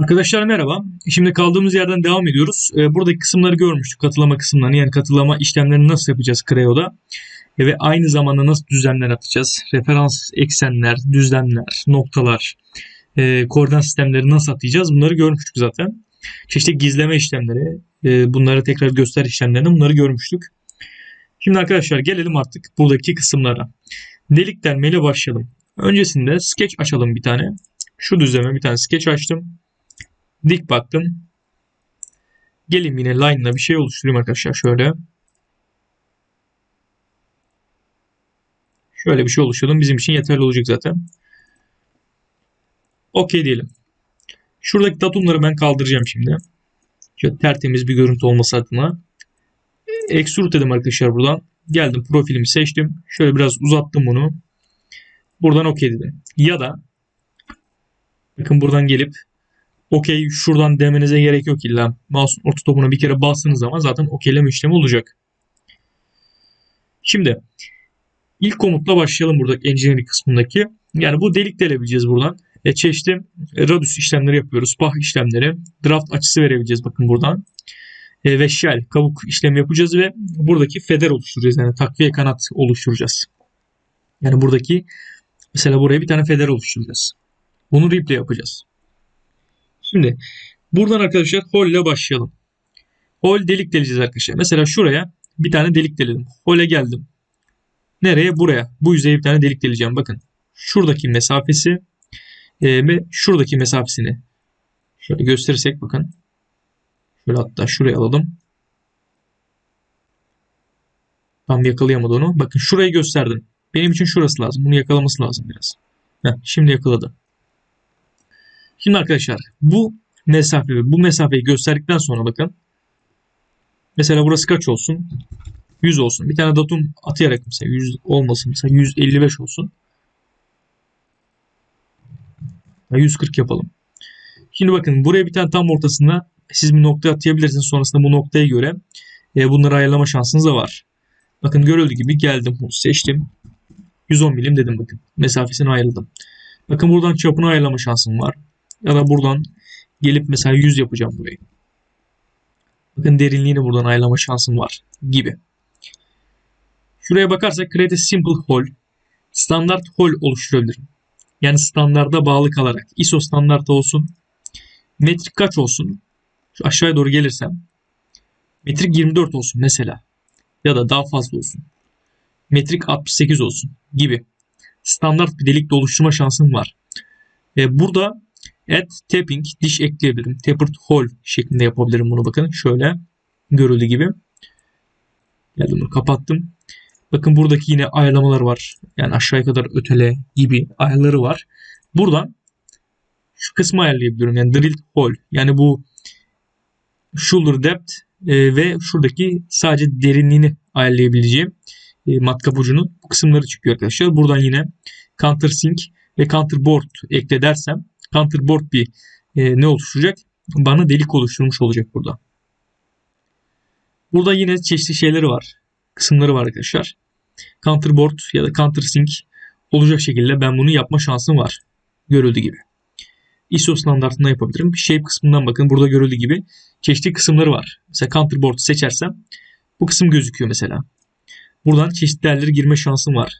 Arkadaşlar merhaba. Şimdi kaldığımız yerden devam ediyoruz. Ee, buradaki kısımları görmüştük. Katılama kısımlarını yani katılama işlemlerini nasıl yapacağız Creo'da. E, ve aynı zamanda nasıl düzlemler atacağız. Referans eksenler, düzlemler, noktalar, e, koordinat sistemleri nasıl atacağız bunları görmüştük zaten. Çeşitli gizleme işlemleri, e, bunları tekrar göster işlemlerini bunları görmüştük. Şimdi arkadaşlar gelelim artık buradaki kısımlara. Delik delmeyle başlayalım. Öncesinde sketch açalım bir tane. Şu düzleme bir tane sketch açtım. Dik baktım. Gelin yine line'la bir şey oluşturayım arkadaşlar şöyle. Şöyle bir şey oluşturalım. Bizim için yeterli olacak zaten. Okey diyelim. Şuradaki datumları ben kaldıracağım şimdi. Şöyle tertemiz bir görüntü olması adına. Extrude dedim arkadaşlar buradan. Geldim profilimi seçtim. Şöyle biraz uzattım bunu. Buradan okey dedim. Ya da bakın buradan gelip okey şuradan demenize gerek yok illa. Mouse'un orta topuna bir kere bastığınız zaman zaten okeyleme işlemi olacak. Şimdi ilk komutla başlayalım buradaki engineering kısmındaki. Yani bu delik delebileceğiz buradan. E, çeşitli radius işlemleri yapıyoruz. Pah işlemleri. Draft açısı verebileceğiz bakın buradan. E, ve shell kabuk işlemi yapacağız ve buradaki feder oluşturacağız. Yani takviye kanat oluşturacağız. Yani buradaki mesela buraya bir tane feder oluşturacağız. Bunu replay yapacağız. Şimdi buradan arkadaşlar hole ile başlayalım. Hole delik deleceğiz arkadaşlar. Mesela şuraya bir tane delik deledim. Hole'e geldim. Nereye? Buraya. Bu yüzeye bir tane delik deleceğim. Bakın. Şuradaki mesafesi e, ve şuradaki mesafesini şöyle gösterirsek bakın. Şöyle hatta şuraya alalım. Tam yakalayamadı onu. Bakın şurayı gösterdim. Benim için şurası lazım. Bunu yakalaması lazım biraz. Heh, şimdi yakaladı. Şimdi arkadaşlar bu mesafe bu mesafeyi gösterdikten sonra bakın. Mesela burası kaç olsun? 100 olsun. Bir tane datum atayarak mesela 100 olmasın. Mesela 155 olsun. 140 yapalım. Şimdi bakın buraya bir tane tam ortasında siz bir nokta atayabilirsiniz. Sonrasında bu noktaya göre e, bunları ayarlama şansınız da var. Bakın görüldüğü gibi geldim seçtim. 110 milim dedim bakın. Mesafesini ayırdım. Bakın buradan çapını ayarlama şansım var. Ya da buradan gelip mesela 100 yapacağım burayı. Bakın derinliğini buradan ayarlama şansım var gibi. Şuraya bakarsak create a simple hole. Standart hole oluşturabilirim. Yani standarda bağlı kalarak. ISO standart olsun. Metrik kaç olsun? Şu aşağıya doğru gelirsem. Metrik 24 olsun mesela. Ya da daha fazla olsun. Metrik 68 olsun gibi. Standart bir delik de oluşturma şansım var. E, burada add tapping diş ekleyebilirim. Tapered hole şeklinde yapabilirim bunu bakın. Şöyle görüldüğü gibi. Geldim kapattım. Bakın buradaki yine ayarlamalar var. Yani aşağıya kadar ötele gibi ayarları var. Buradan şu kısmı ayarlayabiliyorum. Yani drilled hole. Yani bu shoulder depth e, ve şuradaki sadece derinliğini ayarlayabileceğim e, matkap ucunun bu kısımları çıkıyor arkadaşlar. Buradan yine countersink ve counterboard ekle dersem counterboard bir e, ne oluşturacak? Bana delik oluşturmuş olacak burada. Burada yine çeşitli şeyleri var. Kısımları var arkadaşlar. Counterboard ya da countersink olacak şekilde ben bunu yapma şansım var. Görüldüğü gibi. ISO standartında yapabilirim. Shape kısmından bakın burada görüldüğü gibi çeşitli kısımları var. Mesela counterboard seçersem bu kısım gözüküyor mesela. Buradan çeşitli değerleri girme şansım var.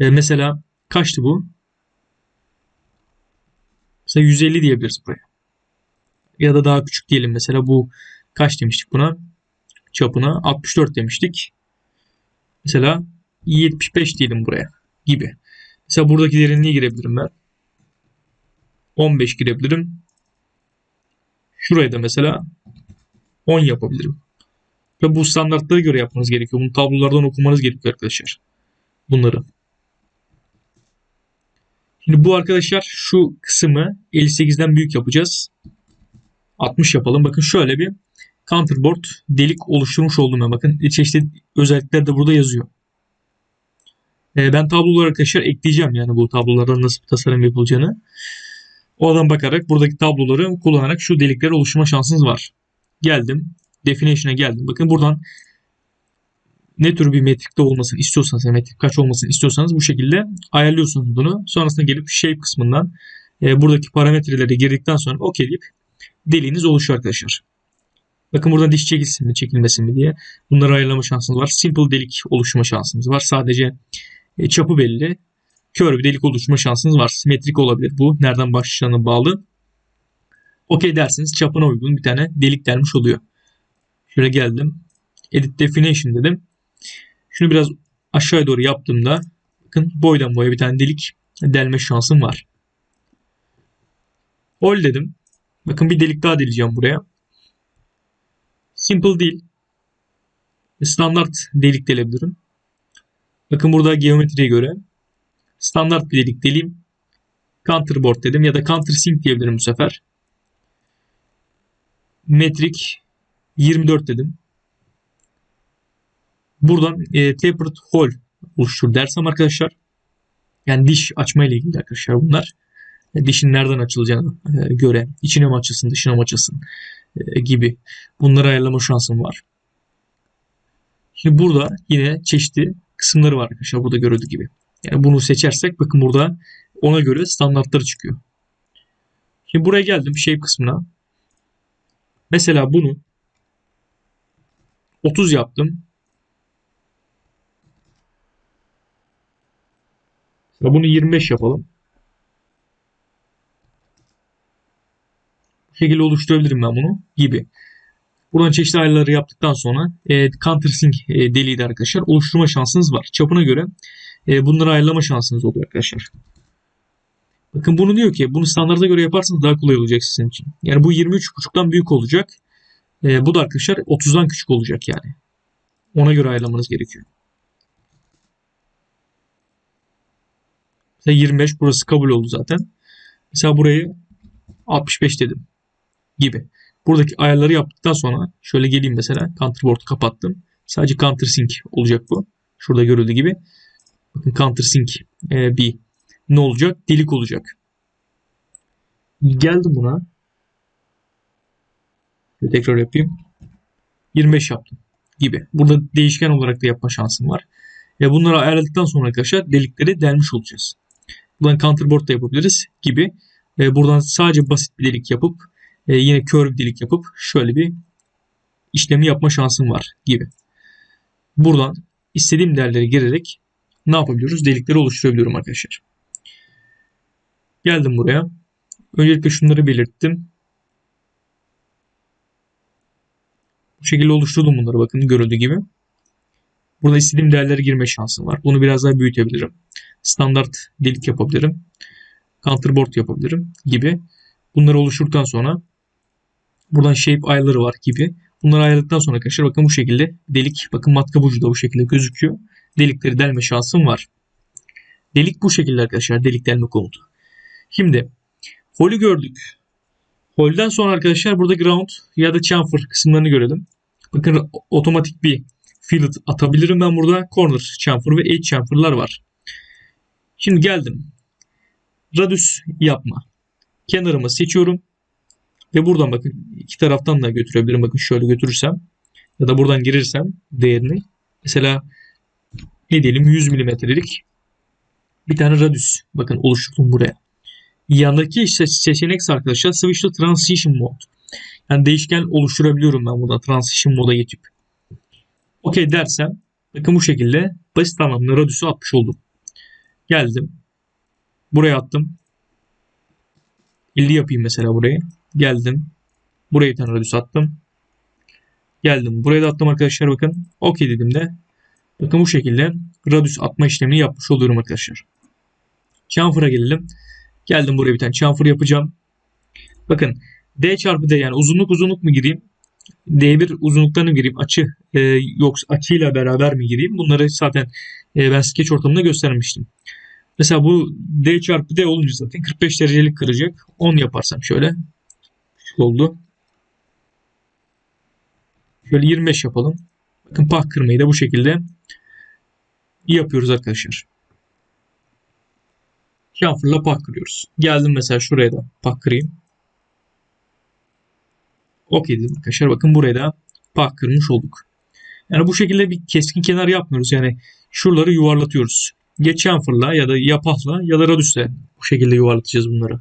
Ee, mesela kaçtı bu? Mesela 150 diyebiliriz buraya. Ya da daha küçük diyelim mesela bu kaç demiştik buna? Çapına 64 demiştik. Mesela 75 diyelim buraya gibi. Mesela buradaki derinliğe girebilirim ben. 15 girebilirim. Şuraya da mesela 10 yapabilirim. Ve bu standartlara göre yapmanız gerekiyor. Bunu tablolardan okumanız gerekiyor arkadaşlar. Bunları. Şimdi bu arkadaşlar şu kısmı 58'den büyük yapacağız. 60 yapalım. Bakın şöyle bir counterboard delik oluşturmuş oldum ben. Bakın çeşitli özellikler de burada yazıyor. Ee, ben tabloları arkadaşlar ekleyeceğim yani bu tablolardan nasıl bir tasarım yapılacağını. Oradan bakarak buradaki tabloları kullanarak şu delikleri oluşturma şansınız var. Geldim. Definition'a geldim. Bakın buradan ne tür bir metrikte olmasını istiyorsanız, yani metrik kaç olmasını istiyorsanız bu şekilde ayarlıyorsunuz bunu. Sonrasında gelip shape kısmından e, buradaki parametreleri girdikten sonra OK deyip deliğiniz oluşuyor arkadaşlar. Bakın burada diş çekilsin mi çekilmesin mi diye bunları ayarlama şansınız var. Simple delik oluşturma şansınız var. Sadece e, çapı belli. Kör bir delik oluşturma şansınız var. Simetrik olabilir bu. Nereden başlayacağına bağlı. OK derseniz çapına uygun bir tane delik delmiş oluyor. Şöyle geldim. Edit Definition dedim. Şunu biraz aşağıya doğru yaptığımda bakın boydan boya bir tane delik delme şansım var. All dedim. Bakın bir delik daha deleceğim buraya. Simple değil. Standart delik delebilirim. Bakın burada geometriye göre standart bir delik deleyim. Counterboard dedim ya da countersink diyebilirim bu sefer. Metrik 24 dedim. Buradan e, tapered hole oluştur dersem arkadaşlar. Yani diş açma ile ilgili arkadaşlar bunlar. E, dişin nereden açılacağını e, göre içine mi açılsın dışına mı açılsın e, gibi bunları ayarlama şansım var. Şimdi burada yine çeşitli kısımları var arkadaşlar burada görüldüğü gibi. Yani bunu seçersek bakın burada ona göre standartları çıkıyor. Şimdi buraya geldim shape kısmına. Mesela bunu 30 yaptım. Mesela bunu 25 yapalım. Bu şekilde oluşturabilirim ben bunu gibi. Buradan çeşitli ayarları yaptıktan sonra e, countersink e, deliği de arkadaşlar oluşturma şansınız var. Çapına göre e, bunları ayarlama şansınız oluyor arkadaşlar. Bakın bunu diyor ki bunu standarda göre yaparsanız daha kolay olacak sizin için. Yani bu 23.5'tan büyük olacak. E, bu da arkadaşlar 30'dan küçük olacak yani. Ona göre ayarlamanız gerekiyor. Mesela 25 burası kabul oldu zaten. Mesela burayı 65 dedim gibi. Buradaki ayarları yaptıktan sonra şöyle geleyim mesela counterboard'u kapattım. Sadece countersink olacak bu. Şurada görüldüğü gibi. Bakın countersync e, bir ne olacak? Delik olacak. Geldim buna. Tekrar yapayım. 25 yaptım gibi. Burada değişken olarak da yapma şansım var. E bunları ayarladıktan sonra arkadaşlar delikleri delmiş olacağız. Buradan counterboard da yapabiliriz gibi. E, buradan sadece basit bir delik yapıp e, yine curve delik yapıp şöyle bir işlemi yapma şansım var gibi. Buradan istediğim değerleri girerek ne yapabiliyoruz? Delikleri oluşturabiliyorum arkadaşlar. Geldim buraya. Öncelikle şunları belirttim. Bu şekilde oluşturdum bunları bakın görüldüğü gibi. Burada istediğim değerleri girme şansım var. Bunu biraz daha büyütebilirim. Standart delik yapabilirim. Counterboard yapabilirim gibi. Bunları oluşturduktan sonra buradan shape ayarları var gibi. Bunları ayarladıktan sonra arkadaşlar bakın bu şekilde delik bakın matkap ucu da bu şekilde gözüküyor. Delikleri delme şansım var. Delik bu şekilde arkadaşlar delik delme komutu. Şimdi holü gördük. Holden sonra arkadaşlar burada ground ya da chamfer kısımlarını görelim. Bakın otomatik bir fillet atabilirim ben burada. Corner chamfer ve edge chamfer'lar var. Şimdi geldim. Radius yapma. Kenarımı seçiyorum. Ve buradan bakın iki taraftan da götürebilirim. Bakın şöyle götürürsem ya da buradan girirsem değerini mesela ne diyelim 100 milimetrelik bir tane radius bakın oluşturdum buraya. Yandaki seçenek arkadaşlar Switch to Transition Mode. Yani değişken oluşturabiliyorum ben burada Transition moda geçip. OK dersem bakın bu şekilde basit anlamda radius'u atmış oldum. Geldim. Buraya attım. 50 yapayım mesela burayı. Geldim. Buraya bir tane radius attım. Geldim. Buraya da attım arkadaşlar bakın. OK dedim de. Bakın bu şekilde radius atma işlemini yapmış oluyorum arkadaşlar. Chamfer'a gelelim. Geldim buraya bir tane chamfer yapacağım. Bakın D çarpı D yani uzunluk uzunluk mu gireyim? D1 uzunluklarını gireyim? Açı e, yoksa açıyla beraber mi gireyim? Bunları zaten e, ben sketch ortamında göstermiştim. Mesela bu D çarpı D olunca zaten 45 derecelik kıracak. 10 yaparsam şöyle. Şu oldu. Şöyle 25 yapalım. Bakın pah kırmayı da bu şekilde yapıyoruz arkadaşlar. Chamfer'la pah kırıyoruz. Geldim mesela şuraya da pah kırayım. Okey dedim arkadaşlar. Bakın buraya da pah kırmış olduk. Yani bu şekilde bir keskin kenar yapmıyoruz. Yani şuraları yuvarlatıyoruz. Ya chamfer'la ya da yapahla ya da radius'le bu şekilde yuvarlatacağız bunları.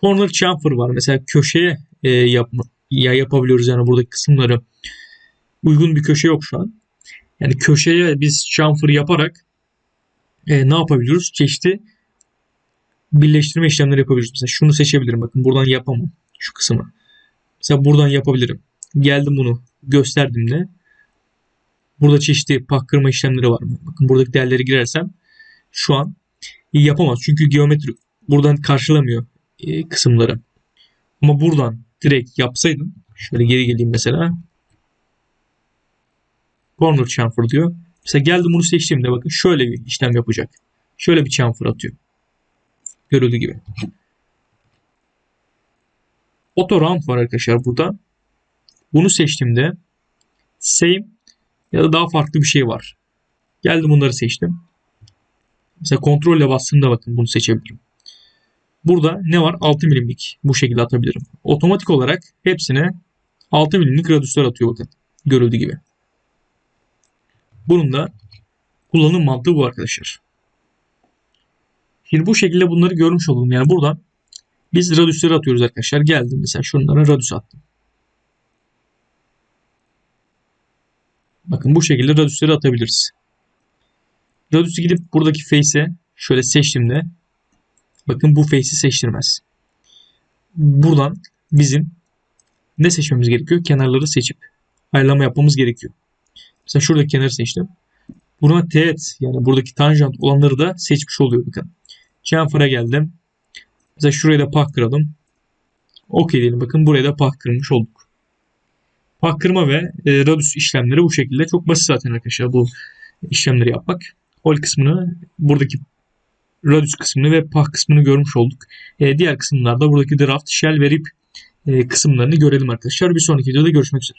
Corner chamfer var. Mesela köşeye e, yapma, ya yapabiliyoruz yani buradaki kısımları. Uygun bir köşe yok şu an. Yani köşeye biz chamfer yaparak e, ne yapabiliyoruz? Çeşitli birleştirme işlemleri yapabiliriz. Mesela şunu seçebilirim. Bakın buradan yapamam. Şu kısmı. Mesela buradan yapabilirim. Geldim bunu gösterdim de. Burada çeşitli pak kırma işlemleri var. Bakın buradaki değerleri girersem şu an yapamaz. Çünkü geometri buradan karşılamıyor e, kısımları. Ama buradan direkt yapsaydım şöyle geri geleyim mesela. Corner chamfer diyor. Mesela geldim bunu seçtiğimde bakın şöyle bir işlem yapacak. Şöyle bir chamfer atıyor. Görüldüğü gibi. Auto round var arkadaşlar burada. Bunu seçtiğimde same ya da daha farklı bir şey var. Geldim bunları seçtim. Mesela kontrolle bastığımda bakın bunu seçebilirim. Burada ne var? 6 milimlik. Bu şekilde atabilirim. Otomatik olarak hepsine 6 milimlik radyüsler atıyor bakın. Görüldüğü gibi. Bunun da kullanım mantığı bu arkadaşlar. Şimdi bu şekilde bunları görmüş oldum. Yani burada biz radyüsleri atıyoruz arkadaşlar. Geldim mesela şunlara radyüs attım. Bakın bu şekilde radyüsleri atabiliriz. Radyüsü gidip buradaki face'e şöyle seçtiğimde bakın bu face'i seçtirmez. Buradan bizim ne seçmemiz gerekiyor? Kenarları seçip ayarlama yapmamız gerekiyor. Mesela şuradaki kenarı seçtim. Buna teğet yani buradaki tanjant olanları da seçmiş oluyor bakın. Chamfer'a geldim. Mesela şuraya da pah kıralım. OK diyelim. Bakın buraya da pah kırmış olduk. Pah kırma ve e, radius işlemleri bu şekilde. Çok basit zaten arkadaşlar bu işlemleri yapmak. Hol kısmını buradaki radius kısmını ve pah kısmını görmüş olduk. E, diğer kısımlarda buradaki draft, shell ve rip e, kısımlarını görelim arkadaşlar. Bir sonraki videoda görüşmek üzere.